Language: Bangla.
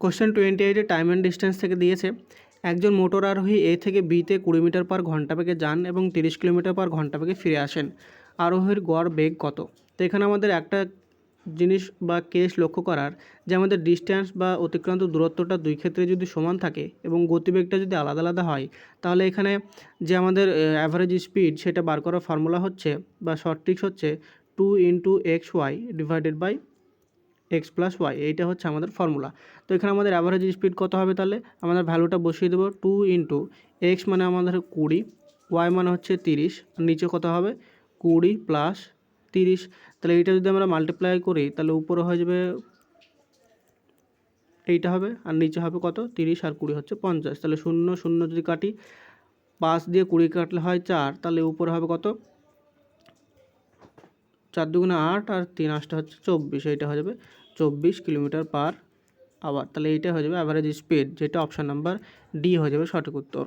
Question twenty eight time and distance থেকে দিয়েছে। একজন মোটর আরোহী এ থেকে বিতে কুড়ি মিটার পার ঘণ্টা বেগে যান এবং তিরিশ কিলোমিটার পার ঘণ্টা বেগে ফিরে আসেন। আরোহীর গড় বেগ কত? তো এখানে আমাদের একটা জিনিস বা কেস লক্ষ্য করার যে আমাদের ডিস্ট্যান্স বা অতিক্রান্ত দূরত্বটা দুই ক্ষেত্রে যদি সমান থাকে এবং গতিবেগটা যদি আলাদা আলাদা হয়, তাহলে এখানে যে আমাদের অ্যাভারেজ স্পিড সেটা বার করার ফর্মুলা হচ্ছে বা শর্ট ট্রিক্স হচ্ছে two into X Y divided by X plus Y, এইটা হচ্ছে আমাদের ফর্মুলা। তো এখানে আমাদের অ্যাভারেজ স্পিড কত হবে তাহলে? আমাদের ভ্যালুটা বসিয়ে দেবো টু ইন্টু এক্স মানে আমাদের কুড়ি ওয়াই মানে হচ্ছে তিরিশ নিচে কত হবে? কুড়ি প্লাস তিরিশ। তাহলে এইটা যদি আমরা মাল্টিপ্লাই করি, তাহলে উপরে হয়ে যাবে এইটা হবে, আর নিচে হবে কত? তিরিশ, আর কুড়ি হচ্ছে পঞ্চাশ। তাহলে শূন্য শূন্য যদি কাটি, পাঁচ দিয়ে কুড়ি কাটলে হয় চার, তাহলে উপরে হবে কত? চার দুগুণে আট আর তিন আটটা হচ্ছে চব্বিশ, এইটা হয়ে যাবে চব্বিশ কিলোমিটার পার আওয়ার। তাহলে এইটা হয়ে যাবে অ্যাভারেজ স্পিড যেটা অপশান নাম্বার ডি হয়ে যাবে সঠিক উত্তর।